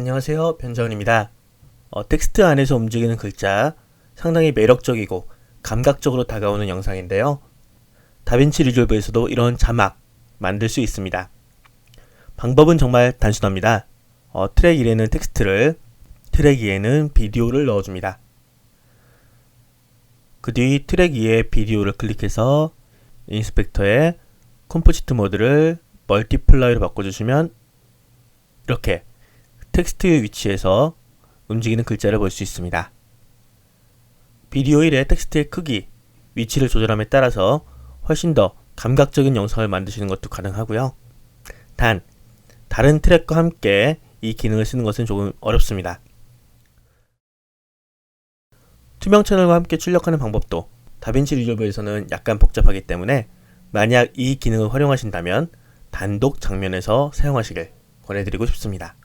안녕하세요. 변자훈입니다. 어, 텍스트 안에서 움직이는 글자 상당히 매력적이고 감각적으로 다가오는 영상인데요. 다빈치 리졸브에서도 이런 자막 만들 수 있습니다. 방법은 정말 단순합니다. 어, 트랙 1에는 텍스트를, 트랙 2에는 비디오를 넣어줍니다. 그 뒤 트랙 2의 비디오를 클릭해서 인스펙터의 컴포지트 모드를 멀티플라이로 바꿔주시면 이렇게 텍스트 위치에서 움직이는 글자를 볼 수 있습니다. 비디오 1의 텍스트의 크기, 위치를 조절함에 따라서 훨씬 더 감각적인 영상을 만드시는 것도 가능하고요. 단, 다른 트랙과 함께 이 기능을 쓰는 것은 조금 어렵습니다. 투명 채널과 함께 출력하는 방법도 다빈치 리졸브에서는 약간 복잡하기 때문에 만약 이 기능을 활용하신다면 단독 장면에서 사용하시길 권해드리고 싶습니다.